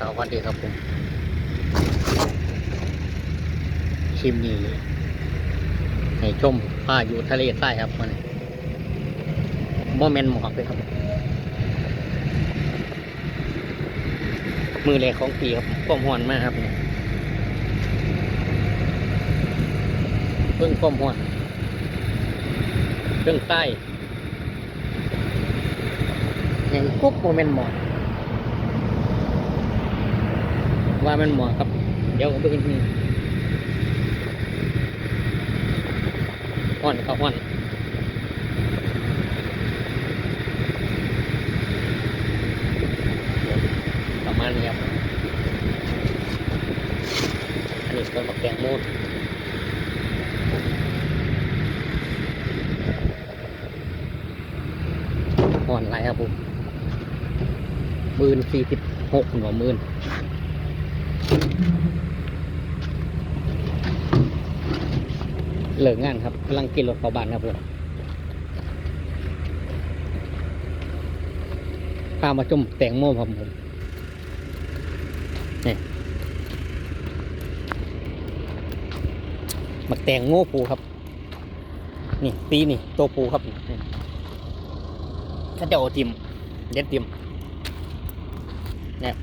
สวัสดีครับผมคลิปนี้ให้ชมพาอยู่ทะเลทรายครับมันโมเมนต์หมอกเลยครับ มือแรกของปีครับความหอนมากครับเนี่ยเพิ่งความหอนเพิ่งใต้แห่งกุ๊บโมเมนต์หมอก ว่ามันเหมาะครับ เดี๋ยวผมไปกินที่ห้อนเขาห้อนประมาณนี้ครับอันนี้ต้นแกงมูดห่อนไรครับผมหมื่นสี่สิบหกหน่อหมื่น เหลิกงานครับกำลังกินรถเขาบ้านครับผมพามาจุ่มแตงโมครับผมนี่มาแตงโมปูครับ นี่ตีนี่ตัวปูครับถ้าจะเอาติมเด็ดติมเนี่ย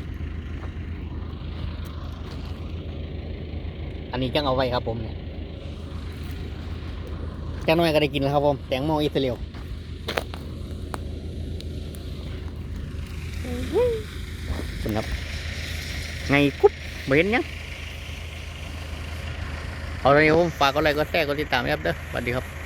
อันนี้จังเอาไว้ครับผมเนี่ยจังน้อยก็ได้กินแล้วครับผมแตงโมอิสราเอลสำหรับไงกุ๊บเบนยังเอาเลยครับผมฝากกดไลค์กดแชร์กดติดตามนะครับเด้อสวัสดีครับ